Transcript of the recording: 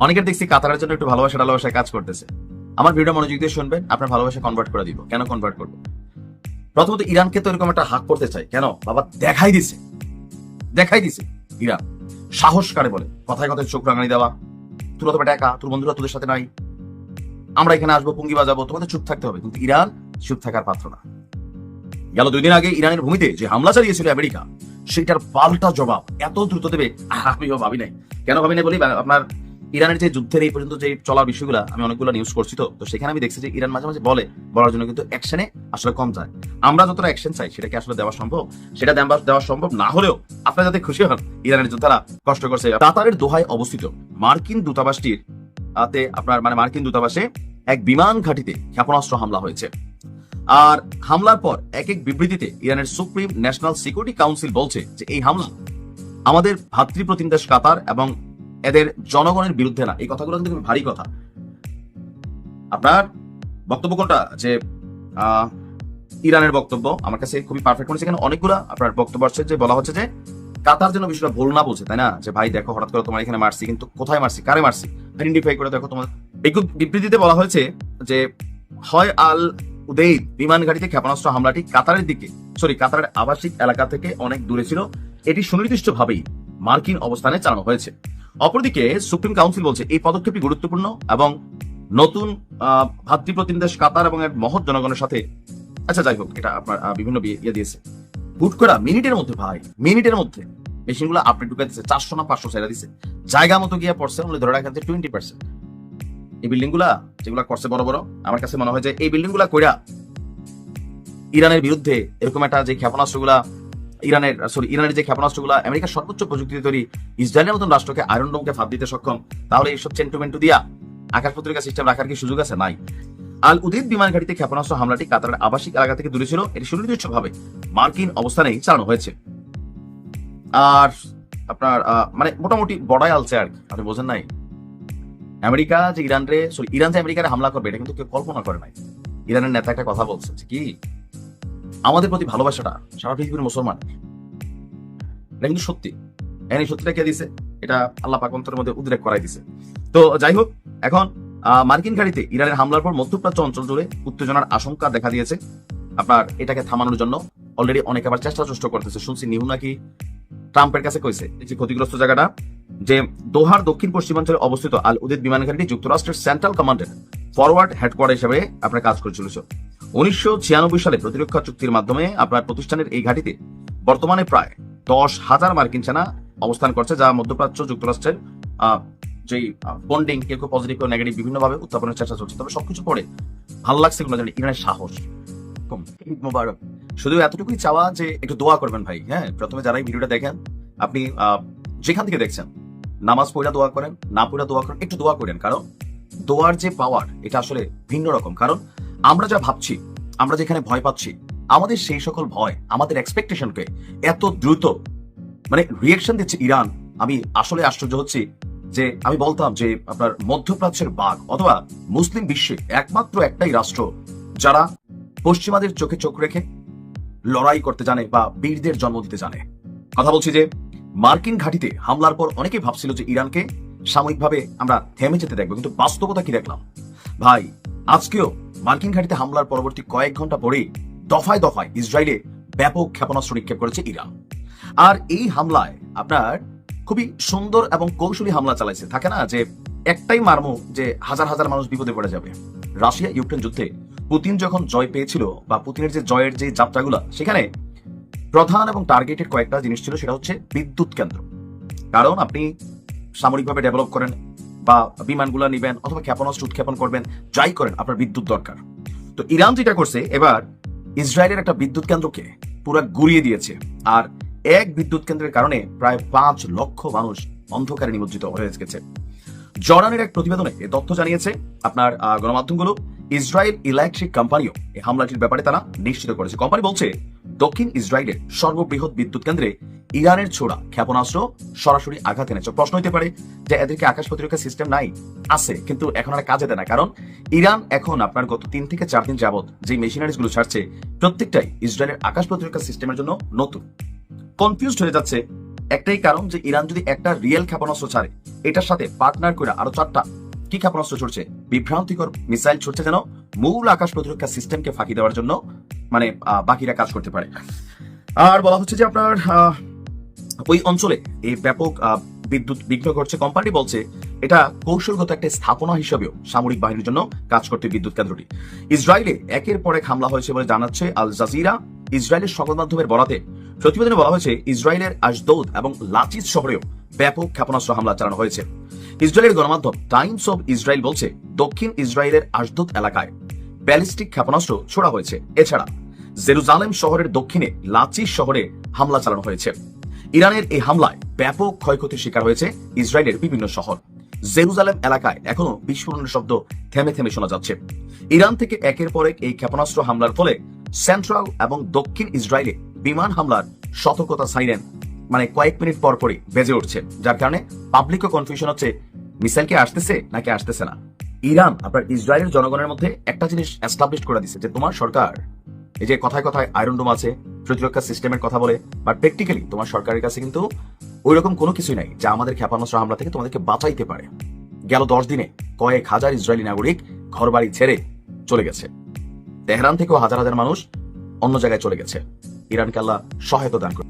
অনেকের দেখছি কাতারের জন্য একটু ভালোবাসা টালোবাসায় কাজ করতেছে। আমার ভিডিও মনোযোগ দিয়ে শুনবেন, আপনার ভালোবাসা কনভার্ট করে দিব। কেন কনভার্ট করব? প্রথমত ইরানকে তো এরকম একটা হাক করতে চাই। কেন? বাবা দেখাই দিছে। দেখাই দিছে ইরান। সাহস কারে বলে? কথায় কথায় চোখ রাঙানি দেওয়া। তোরা তো একা, তোর বন্ধুরা তোদের সাথে নাই। আমরা এখানে আসব, পুঙ্গি বাজাবো, তোমাদের চুপ থাকতে হবে। কিন্তু ইরান চুপ থাকার পাত্র না। গেল দুই দিন আগে ইরানের ভূমিতে যে হামলা চালিয়েছিল আমেরিকা সেটার পাল্টা জবাব এত দ্রুত দেবে আমিও ভাবি নাই। কেন ভাবি নাই বলি? আপনার ইরানের যে যুদ্ধের এই পর্যন্ত যে চলার বিষয়গুলো, আমি অনেকগুলো নিউজ করছি তো তো সেখানে আমি দেখছি যে ইরান মাঝে মাঝে বলে, বলার জন্য কিন্তু অ্যাকশনে আসলে কম যায়। আমরা যতটা অ্যাকশন চাই, সেটাকে আসলে দেওয়া সম্ভব। সেটা দেওয়া দেওয়া সম্ভব না হলেও আপনারা যাতে খুশি হন, ইরানের যোদ্ধারা কষ্ট করছে। কাতারের দোহায় অবস্থিত মার্কিন দূতাবাসটির আতে আপনার মানে মার্কিন দূতাবাসে এক বিমান ঘাঁটিতে ক্ষেপণাস্ত্র হামলা হয়েছে। আর হামলার পর এক এক বিবৃতিতে ইরানের সুপ্রিম ন্যাশনাল সিকিউরিটি কাউন্সিল বলছে যে এই হামলা আমাদের ভাতৃপ্রতিম দেশ কাতার এবং এদের জনগণের বিরুদ্ধে না। এই কথাগুলো কিন্তু ভারী কথা। আপনার বক্তব্য কোনটা? যে ইরানের বক্তব্য, আমার কাছে খুবই পারফেক্ট মনে এখানে অনেকগুলো আপনার বক্তব্য আসছে যে বলা হচ্ছে যে কাতার যেন বিষয়টা ভুল না বলছে তাই না? যে ভাই দেখো, হঠাৎ করে তোমার এখানে মারছি, কিন্তু কোথায় মারছি? কারে মারছি? আইডেন্টিফাই করে দেখো তোমার। বিবৃতিতে বলা হয়েছে যে, হয় আল উদেইদ বিমান ঘাটিতে ক্ষেপণাস্ত্র হামলাটি কাতারের দিকে, সরি, কাতারের আবাসিক এলাকা থেকে অনেক দূরে ছিল। এটি সুনির্দিষ্টভাবেই মার্কিন অবস্থানে চালানো হয়েছে। অপরদিকে সুপ্রিম কাউন্সিল বলছে এই পদক্ষেপটি গুরুত্বপূর্ণ এবং নতুন ভাতৃপ্রতিম দেশ কাতার এবং এর মহৎ জনগণের সাথে আচ্ছা যাই হোক, এটা আপনার বিভিন্ন ইয়ে দিয়েছে। হুট করা মিনিটের মধ্যে, ভাই, মিনিটের মধ্যে মেশিনগুলো আপডেট ঢুকে দিচ্ছে চারশো না পাঁচশো সাইডা দিছে জায়গা মতো গিয়ে পড়ছে বলে ধরে রাখেন টোয়েন্টি পার্সেন্ট এই বিল্ডিংগুলা যেগুলা করছে বড় বড়, আমার কাছে মনে হয় যে এই বিল্ডিংগুলা কইরা ইরানের বিরুদ্ধে এরকম একটা যে ক্ষেপণাস্ত্রগুলা, ইরানের সরি ইরানের যে ক্ষেপণাস্ত্রগুলা আমেরিকার সর্বোচ্চ প্রযুক্তি তৈরি ইসরায়েলের মতন রাষ্ট্রকে আয়রন ডোমকে ফাঁদ দিতে সক্ষম, তাহলে এইসব চেন্টুমেন্টু দিয়া আকাশ পত্রিকা সিস্টেম রাখার কি সুযোগ আছে? নাই। আল উদিদ বিমান ঘাটিতে ক্ষেপণাস্ত্র হামলাটি কাতারের আবাসিক এলাকা থেকে দূরে ছিল, এটি সুনির্দিষ্টভাবে মার্কিন অবস্থানেই চালানো হয়েছে। আর আপনার মানে মোটামুটি বড়াই আলছে আর কি, আপনি বোঝেন নাই? আমেরিকা যে ইরানরে সরি ইরান যে আমেরিকারে হামলা করবে, এটা কিন্তু কেউ কল্পনা করে নাই। ইরানের নেতা একটা কথা বলছে কি? আমাদের প্রতি ভালোবাসাটা সারা পৃথিবীর মুসলমান। এটা কিন্তু সত্যি। এখন সত্যিটা কে দিছে? এটা আল্লাহ পাক অন্তরের মধ্যে উদ্রেক করাই দিছে। তো যাই হোক, এখন মার্কিন গাড়িতে ইরানের হামলার পর মধ্যপ্রাচ্য অঞ্চল জুড়ে উত্তেজনার আশঙ্কা দেখা দিয়েছে। আপনার এটাকে থামানোর জন্য অলরেডি অনেকে আবার চেষ্টা চেষ্টা করতেছে। শুনছি নিহু নাকি ট্রাম্পের কাছে কইছে, এই যে ক্ষতিগ্রস্ত জায়গাটা। যে দোহার দক্ষিণ পশ্চিমাঞ্চলে অবস্থিত আল উদিদ বিমান ঘাঁটি যুক্তরাষ্ট্রের সেন্ট্রাল কমান্ডের ফরওয়ার্ড হেডকোয়ার্টার হিসেবে আপনার কাজ করেছিল উনিশশো ছিয়ানব্বই সালে প্রতিরক্ষা চুক্তির মাধ্যমে আপনার প্রতিষ্ঠানের এই ঘাঁটিতে বর্তমানে প্রায় দশ হাজার মার্কিন সেনা অবস্থান করছে, যা মধ্যপ্রাচ্য যুক্তরাষ্ট্রের যেই বন্ডিং কেউ কেউ পজিটিভ কেউ নেগেটিভ বিভিন্ন ভাবে উত্থাপনের চেষ্টা চলছে। তবে সবকিছু পরে ভালো লাগছে কোনো জানি, ইরানের সাহস। মোবারক। শুধু এতটুকুই চাওয়া যে একটু দোয়া করবেন ভাই হ্যাঁ? প্রথমে যারা এই ভিডিওটা দেখেন, আপনি যেখান থেকে দেখছেন নামাজ পড়া দোয়া করেন, না পড়া দোয়া করেন, একটু দোয়া করেন। কারণ দোয়ার যে পাওয়ার এটা আসলে ভিন্ন রকম। কারণ আমরা যা ভাবছি, আমরা যেখানে ভয় পাচ্ছি, আমাদের সেই সকল ভয়, আমাদের এক্সপেকটেশনকে এত দ্রুত মানে রিয়েকশন দিচ্ছে ইরান। আমি আসলে আশ্চর্য হচ্ছি যে, আমি বলতাম যে, আপনার মধ্যপ্রাচ্যের বাঘ অথবা মুসলিম বিশ্বে একমাত্র একটাই রাষ্ট্র, যারা পশ্চিমাদের চোখে চোখ রেখে লড়াই করতে জানে বা বীরদের জন্ম দিতে জানে। কথা বলছি যে মার্কিন ঘাঁটিতে হামলার পর অনেকেই ভাবছিল যে ইরানকে সাময়িকভাবে আমরা থেমে যেতে দেখব, কিন্তু বাস্তবতা কি দেখলাম? ভাই, আজকেও মার্কিন ঘাঁটিতে হামলার পরবর্তী কয়েক ঘণ্টা পরেই দফায় দফায় ইসরায়েলে ব্যাপক ক্ষেপণাস্ত্র নিক্ষেপ করেছে ইরান। আর এই হামলায় আপনার খুবই সুন্দর এবং কৌশলী হামলা চালাইছে। থাকে না যে একটাই মারমু যে হাজার হাজার মানুষ বিপদে পড়ে যাবে। রাশিয়া ইউক্রেন যুদ্ধে পুতিন যখন জয় পেয়েছিল বা পুতিনের যে জয়ের যে যাত্রাগুলো, সেখানে প্রধান এবং টার্গেটেড কয়েকটা জিনিস ছিল, সেটা হচ্ছে বিদ্যুৎ কেন্দ্র। কারণ আপনি সামরিকভাবে ডেভেলপ করেন বা বিমানগুলো নিবেন অথবা ক্ষেপণাস্ত্র উৎক্ষেপণ করবেন, যাই করেন, আপনার বিদ্যুৎ দরকার। তো ইরান যেটা করছে, এবার ইসরায়েলের একটা বিদ্যুৎ কেন্দ্রকে পুরো গুড়িয়ে দিয়েছে, আর এক বিদ্যুৎ কেন্দ্রের কারণে প্রায় পাঁচ লক্ষ মানুষ অন্ধকারে নিমজ্জিত হয়ে গেছে। জর্ডানের এক প্রতিবেদনে এ তথ্য জানিয়েছে, আপনার গণমাধ্যমগুলো, ইসরায়েল ইলেকট্রিক কোম্পানিও এই হামলাটির ব্যাপারে তারা নিশ্চিত করেছে। কোম্পানি বলছে দক্ষিণ ইসরায়েলের সর্ববৃহৎ বিদ্যুৎ কেন্দ্রে ইরানের ছোড়া ক্ষেপণাস্ত্র সরাসরি আঘাত এনেছে। প্রশ্ন হতে পারে যে এদেরকে আকাশ প্রতিরক্ষা সিস্টেম নাই, আছে, কিন্তু এখন আর কাজে দেয় না। কারণ ইরান এখন আপনার গত তিন থেকে চার দিন যাবত যে মেশিনারিজগুলো ছাড়ছে, প্রত্যেকটাই ইসরায়েলের আকাশ প্রতিরক্ষা সিস্টেমের জন্য নতুন। কনফিউজড হয়ে যাচ্ছে একটাই কারণ যে ইরান যদি একটা রিয়েল ক্ষেপণাস্ত্র ছাড়ে, এটার সাথে পার্টনার করে আরও চারটা কি ক্ষেপণাস্ত্র ছুটছে বিভ্রান্তিকর মিসাইল ছুটছে যেন মূল আকাশ প্রতিরক্ষা সিস্টেমকে ফাঁকি দেওয়ার জন্য মানে বাকিরা কাজ করতে পারে। আর বলা হচ্ছে যে আপনার ওই অঞ্চলে এই ব্যাপক বিদ্যুৎ বিঘ্ন ঘটছে। কোম্পানি বলছে, এটা কৌশলগত একটা স্থাপনা হিসেবেও সামরিক বাহিনীর জন্য কাজ করতে বিদ্যুৎ কেন্দ্রটি। ইসরায়েলে একের পর এক হামলা হয়েছে বলে জানাচ্ছে আল জাজিরা। ইসরায়েলের সংবাদ মাধ্যমের বরাতে প্রতিবেদনে বলা হয়েছে, ইসরায়েলের আশদৌদ এবং লাচিস শহরেও ব্যাপক ক্ষেপণাস্ত্র হামলা চালানো হয়েছে। ইসরায়েলের গণমাধ্যম টাইমস অব ইসরায়েল বলছে, দক্ষিণ ইসরায়েলের আশদোদ এলাকায় ব্যালিস্টিক ক্ষেপণাস্ত্র ছোড়া হয়েছে। এছাড়া জেরুজালেম শহরের দক্ষিণে লাচিস শহরে হামলা চালানো হয়েছে। ইরানের এই হামলায় ব্যাপক ক্ষয়ক্ষতির শিকার হয়েছে ইসরায়েলের বিভিন্ন শহর। জেরুজালেম এলাকায় এখনও বিস্ফোরণের শব্দ থেমে থেমে শোনা যাচ্ছে। ইরান থেকে একের পর এক এই ক্ষেপণাস্ত্র হামলার ফলে সেন্ট্রাল এবং দক্ষিণ ইসরায়েলে বিমান হামলার সতর্কতা সাইরেন মানে কয়েক মিনিট পর পরই বেজে উঠছে, যার কারণে পাবলিকও কনফিউশন হচ্ছে, মিসাইল কি আসতেছে নাকি আসতেছে না? ইরান, আপনার ইসরায়েলের জনগণের মধ্যে একটা জিনিস এস্টাবলিশ করে দিচ্ছে যে তোমার সরকার এই যে কথায় কথায় আয়রন ডোম আছে, প্রতিরক্ষা সিস্টেমের কথা বলে বাট প্র্যাকটিক্যালি তোমার সরকারের কাছে কিন্তু ওই রকম কোনো কিছুই নাই যা আমাদের ক্ষেপণাস্ত্র হামলা থেকে তোমাদেরকে বাঁচাইতে পারে। গেল দশ দিনে কয়েক হাজার ইসরায়েলি নাগরিক ঘরবাড়ি ছেড়ে চলে গেছে। তেহরান থেকেও হাজার হাজার মানুষ অন্য জায়গায় চলে গেছে। ইরানকে আল্লাহ সহায়তা দান করে